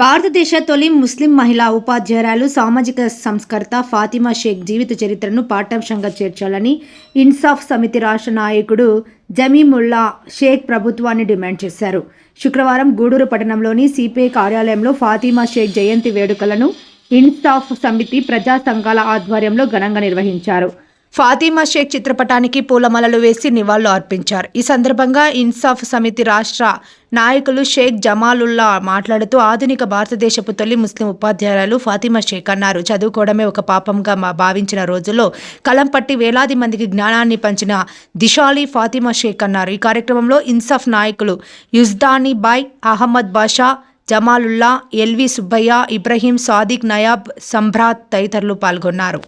భారతదేశ తొలి ముస్లిం మహిళా ఉపాధ్యాయురాలు సామాజిక సంస్కర్త ఫాతిమా షేక్ జీవిత చరిత్రను పాఠ్యాంశంగా చేర్చాలని ఇన్సాఫ్ సమితి రాష్ట్ర నాయకుడు జమీముల్లా షేక్ ప్రభుత్వాన్ని డిమాండ్ చేశారు. శుక్రవారం గూడూరు పట్టణంలోని సిపిఐ కార్యాలయంలో ఫాతిమా షేక్ జయంతి వేడుకలను ఇన్సాఫ్ సమితి ప్రజా సంఘాల ఆధ్వర్యంలో ఘనంగా నిర్వహించారు. ఫాతిమా షేక్ చిత్రపటానికి పూలమాలలు వేసి నివాళులు అర్పించారు. ఈ సందర్భంగా ఇన్సాఫ్ సమితి రాష్ట్ర నాయకులు షేక్ జమాలుల్లా మాట్లాడుతూ ఆధునిక భారతదేశపు తొలి ముస్లిం ఉపాధ్యాయురాలు ఫాతిమా షేక్ అన్నారు. చదువుకోవడమే ఒక పాపంగా మా భావించిన రోజుల్లో కలం పట్టి వేలాది మందికి జ్ఞానాన్ని పంచిన దిశాలి ఫాతిమా షేక్ అన్నారు. ఈ కార్యక్రమంలో ఇన్సాఫ్ నాయకులు యుజ్దానీ బాయ్ అహ్మద్ బాషా జమాలుల్లా ఎల్వి సుబ్బయ్య ఇబ్రహీం సాదిక్ నయాబ్ సంభ్రాత్ తదితరులు పాల్గొన్నారు.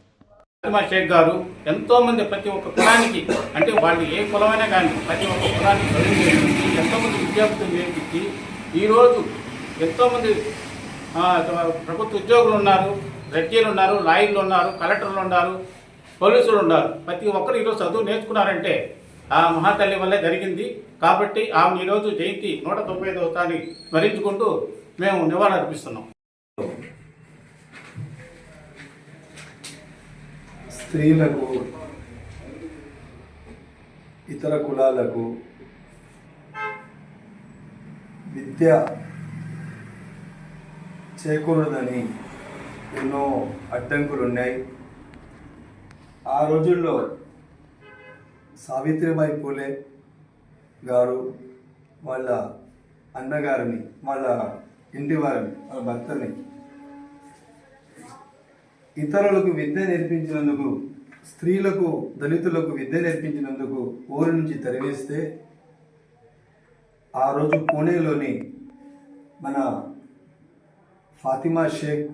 ఫాతిమా షేక్ గారు ఎంతో మంది ప్రతి ఒక్క కులానికి అంటే వాళ్ళు ఏ కులమైనా కానీ ప్రతి ఒక్క కులానికి చదివించి నేర్పించి ఎంతో మంది విద్యార్థులు నేర్పించి ఈరోజు ఎంతో మంది ప్రభుత్వ ఉద్యోగులు ఉన్నారు రెడ్జీలు ఉన్నారు లాయర్లు ఉన్నారు కలెక్టర్లు ఉన్నారు పోలీసులు ఉన్నారు. ప్రతి ఒక్కరు ఈరోజు చదువు నేర్చుకున్నారంటే ఆ మహాతల్లి వల్లే జరిగింది. కాబట్టి ఆమె ఈరోజు జయంతి నూట తొంభై ఐదవ తాని స్మరించుకుంటూ మేము నివాళులర్పిస్తున్నాం. స్త్రీలకు ఇతర కులాలకు విద్య చేకూరదని ఎన్నో అడ్డంకులు ఉన్నాయి ఆ రోజుల్లో సావిత్రిబాయి పూలే గారు వాళ్ళ అన్నగారిని వాళ్ళ ఇంటి వారిని వాళ్ళ భర్తని ఇతరులకు విద్య నేర్పించినందుకు స్త్రీలకు దళితులకు విద్య నేర్పించినందుకు ఊరి నుంచి తరివేస్తే ఆ రోజు పూణేలోని మన ఫాతిమా షేక్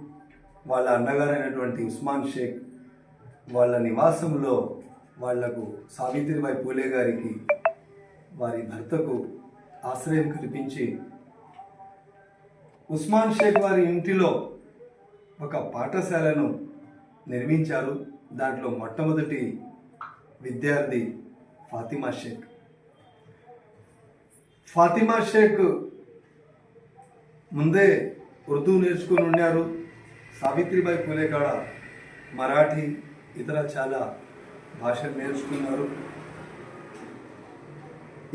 వాళ్ళ అన్నగారైనటువంటి ఉస్మాన్ షేక్ వాళ్ళ నివాసంలో వాళ్ళకు సావిత్రిబాయి పూలే గారికి వారి భర్తకు ఆశ్రయం కల్పించి ఉస్మాన్ షేక్ వారి ఇంటిలో ఒక పాఠశాలను నిర్మించారు. దాంట్లో మొట్టమొదటి విద్యార్థి ఫాతిమా షేక్. ఫాతిమా షేక్ ముందే ఉర్దూ నేర్చుకుని ఉన్నారు సావిత్రిబాయి పూలే కాడ మరాఠీ ఇతర చాలా భాషలు నేర్చుకున్నారు.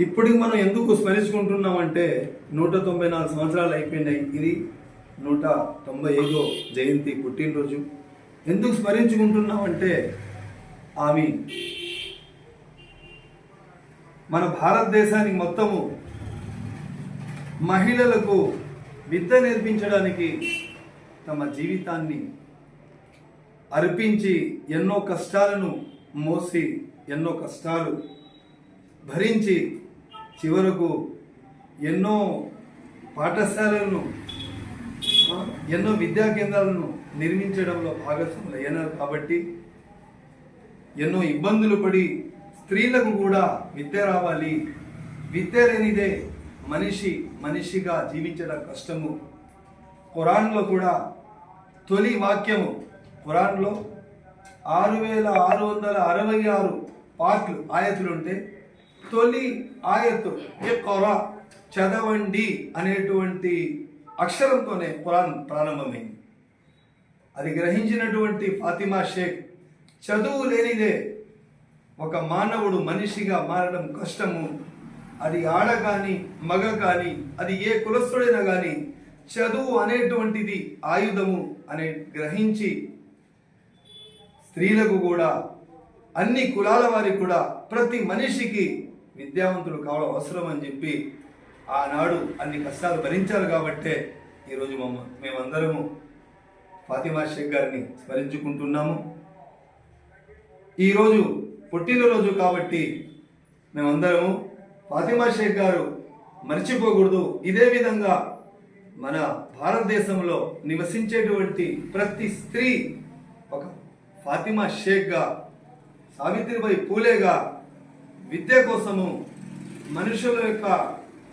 ఇప్పటికి మనం ఎందుకు స్మరించుకుంటున్నామంటే నూట తొంభై నాలుగు సంవత్సరాలు అయిపోయినాయి. ఇది నూట తొంభై ఐదో జయంతి పుట్టినరోజు. ఎందుకు స్మరించుకుంటున్నామంటే ఆమె మన భారతదేశానికి మొత్తము మహిళలకు విద్య నేర్పించడానికి తమ జీవితాన్ని అర్పించి ఎన్నో కష్టాలను మోసి ఎన్నో కష్టాలు భరించి చివరకు ఎన్నో పాఠశాలలను ఎన్నో విద్యా కేంద్రాలను నిర్మించడంలో భాగస్వాములు అయినారు కాబట్టి ఎన్నో ఇబ్బందులు పడి స్త్రీలకు కూడా విద్య రావాలి. విద్య లేనిదే మనిషి మనిషిగా జీవించడం కష్టము. ఖురాన్లో కూడా తొలి వాక్యము ఖురాన్లో ఆరు వేల ఆరు వందల అరవై ఆరు పాటలు ఆయతులు ఉంటే తొలి ఆయతు కొర చదవండి అనేటువంటి అక్షరంతోనే ఖురాన్ ప్రారంభమైంది. అది గ్రహించినటువంటి ఫాతిమా షేక్ చదువు లేనిదే ఒక మానవుడు మనిషిగా మారడం కష్టము. అది ఆడ కానీ మగ కానీ అది ఏ కులస్తుడైనా కానీ చదువు అనేటువంటిది ఆయుధము అనే గ్రహించి స్త్రీలకు కూడా అన్ని కులాల వారికి కూడా ప్రతి మనిషికి విద్యావంతులు కావడం అవసరం అని చెప్పి ఆనాడు అన్ని కష్టాలు భరించారు కాబట్టే ఈరోజు మమ్మ మేమందరము ఫాతిమా షేక్ గారిని స్మరించుకుంటున్నాము. ఈరోజు పుట్టినరోజు కాబట్టి మేమందరము ఫాతిమా షేక్ గారు మర్చిపోకూడదు. ఇదే విధంగా మన భారతదేశంలో నివసించేటువంటి ప్రతి స్త్రీ ఒక ఫాతిమా షేక్గా సావిత్రిబాయి పూలేగా విద్య కోసము మనుషుల యొక్క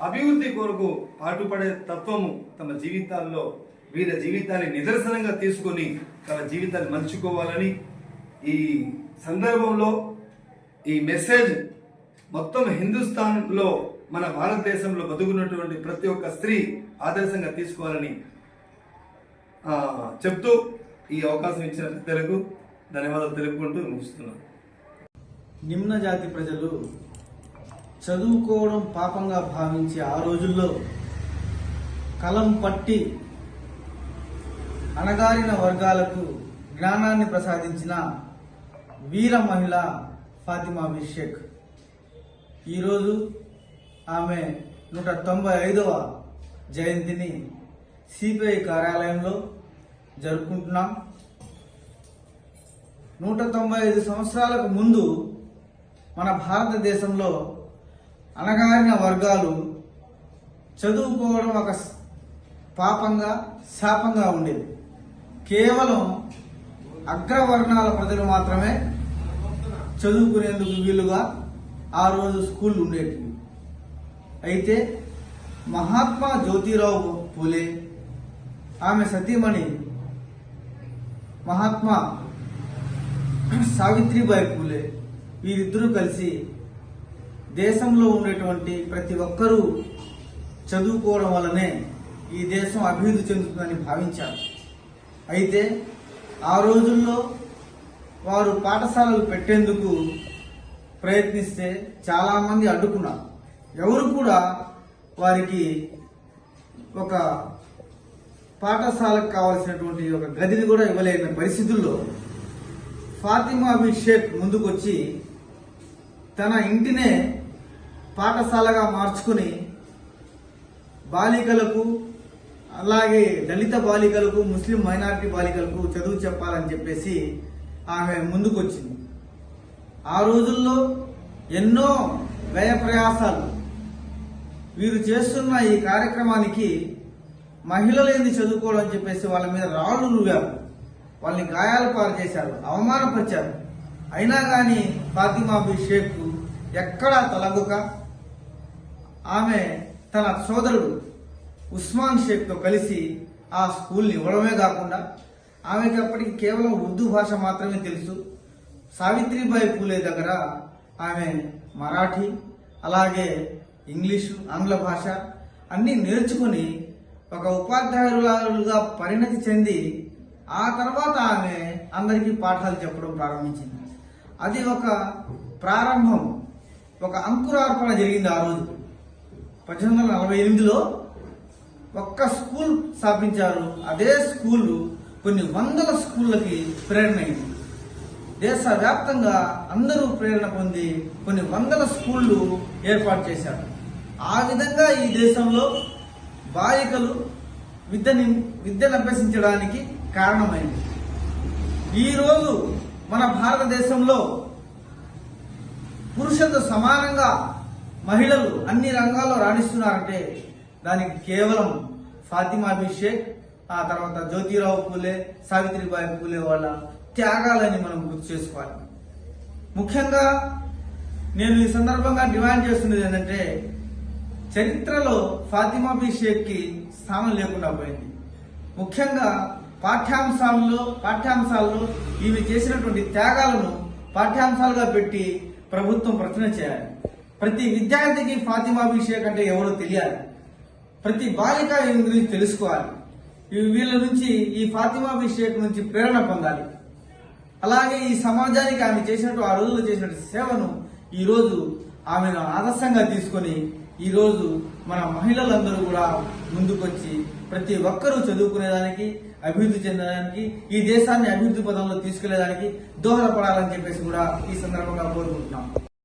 అభివృద్ధి కొరకు పాటుపడే తత్వము తమ జీవితాల్లో వీళ్ళ జీవితాన్ని నిదర్శనంగా తీసుకొని తమ జీవితాన్ని మలుచుకోవాలని ఈ సందర్భంలో ఈ మెసేజ్ మొత్తం హిందుస్థాన్లో మన భారతదేశంలో బతుకున్నటువంటి ప్రతి ఒక్క స్త్రీ ఆదర్శంగా తీసుకోవాలని చెప్తూ ఈ అవకాశం ఇచ్చిన పెద్దలకు ధన్యవాదాలు తెలుపుకుంటూ ముగిస్తున్నాను. నిమ్న జాతి ప్రజలు చదువుకోవడం పాపంగా భావించే ఆ రోజుల్లో కలం పట్టి అణగారిన వర్గాలకు జ్ఞానాన్ని ప్రసాదించిన వీర మహిళ ఫాతిమా బిషేక్ ఈరోజు ఆమె నూట తొంభై ఐదవ జయంతిని సిపిఐ కార్యాలయంలో జరుపుకుంటున్నాం. నూట తొంభై ఐదు సంవత్సరాలకు ముందు మన భారతదేశంలో అణగారిన వర్గాలు చదువుకోవడం ఒక పాపంగా శాపంగా ఉండేది. కేవలం అగ్రవర్ణాల ప్రజలు మాత్రమే చదువుకునేందుకు వీలుగా ఆ రోజు స్కూల్ ఉండేవి అయితే మహాత్మా జ్యోతిరావు పూలే ఆమె సతీమణి మహాత్మా సావిత్రిబాయి పూలే వీరిద్దరూ కలిసి దేశంలో ఉండేటువంటి ప్రతి ఒక్కరూ చదువుకోవడం వల్లనే ఈ దేశం అభివృద్ధి చెందుతుందని భావించారు. అయితే ఆ రోజుల్లో వారు పాఠశాలలు పెట్టేందుకు ప్రయత్నిస్తే చాలామంది అడ్డుకున్నారు. ఎవరు కూడా వారికి ఒక పాఠశాలకు కావాల్సినటువంటి ఒక గదిని కూడా ఇవ్వలేని పరిస్థితుల్లో ఫాతిమా అభిషేక్ షేక్ ముందుకొచ్చి తన ఇంటినే పాఠశాలగా మార్చుకుని బాలికలకు అలాగే దళిత బాలికలకు ముస్లిం మైనారిటీ బాలికలకు చదువు చెప్పాలని చెప్పేసి ఆమె ముందుకొచ్చింది. ఆ రోజుల్లో ఎన్నో వ్యయ ప్రయాసాలు వీరు చేస్తున్న ఈ కార్యక్రమానికి మహిళలు ఏంది చదువుకోవడం అని చెప్పేసి వాళ్ళ మీద రాళ్ళు రువ్వారు వాళ్ళని గాయాలు పాలు చేశారు అవమానపరిచారు. అయినా కానీ ఫాతిమా బి షేక్ ఎక్కడా తలగుక ఆమె తన సోదరుడు ఉస్మాన్ షేక్తో కలిసి ఆ స్కూల్ని ఇవ్వడమే కాకుండా ఆమెకి అప్పటికి కేవలం ఉర్దూ భాష మాత్రమే తెలుసు. సావిత్రిబాయి పూలే దగ్గర ఆమె మరాఠీ అలాగే ఇంగ్లీషు ఆంగ్ల భాష అన్నీ నేర్చుకుని ఒక ఉపాధ్యాయురాలుగా పరిణతి చెంది ఆ తర్వాత ఆమె అందరికీ పాఠాలు చెప్పడం ప్రారంభించింది. అది ఒక ప్రారంభం ఒక అంకురార్పణ జరిగింది ఆ రోజు. పద్దెనిమిది వందల నలభై ఎనిమిదిలో ఒక్క స్కూల్ స్థాపించారు. అదే స్కూల్ కొన్ని వందల స్కూళ్ళకి ప్రేరణ అయింది దేశవ్యాప్తంగా అందరూ ప్రేరణ పొంది కొన్ని వందల స్కూళ్ళు ఏర్పాటు చేశారు. ఆ విధంగా ఈ దేశంలో బాలికలు విద్యని విద్యను అభ్యసించడానికి కారణమైంది. ఈరోజు మన భారతదేశంలో పురుషులతో సమానంగా మహిళలు అన్ని రంగాల్లో రాణిస్తున్నారంటే దానికి కేవలం ఫాతిమా అభిషేక్ ఆ తర్వాత జ్యోతిరావు పూలే సావిత్రిబాయి పూలే వాళ్ళ త్యాగాలని మనం గుర్తు చేసుకోవాలి. ముఖ్యంగా నేను ఈ సందర్భంగా డిమాండ్ చేస్తున్నది ఏంటంటే చరిత్రలో ఫాతిమా బి కి స్థానం లేకుండా పోయింది. ముఖ్యంగా పాఠ్యాంశాల్లో పాఠ్యాంశాల్లో ఇవి చేసినటువంటి త్యాగాలను పాఠ్యాంశాలుగా పెట్టి ప్రభుత్వం ప్రచురణ చేయాలి. ప్రతి విద్యార్థికి ఫాతిమా అభిషేక్ అంటే ఎవరో తెలియాలి. ప్రతి బాలిక ఈమె గురించి తెలుసుకోవాలి. వీళ్ళ నుంచి ఈ ఫాతిమా అభిషేక్ నుంచి ప్రేరణ పొందాలి. అలాగే ఈ సమాజానికి ఆమె చేసినట్టు ఆ రోజుల్లో చేసినట్టు సేవను ఈరోజు ఆమెను ఆదర్శంగా తీసుకొని ఈరోజు మన మహిళలందరూ కూడా ముందుకొచ్చి ప్రతి ఒక్కరూ చదువుకునేదానికి అభివృద్ధి చెందడానికి ఈ దేశాన్ని అభివృద్ధి పదంలో తీసుకెళ్ళేదానికి దోహదపడాలని చెప్పేసి కూడా ఈ సందర్భంగా కోరుకుంటున్నాం.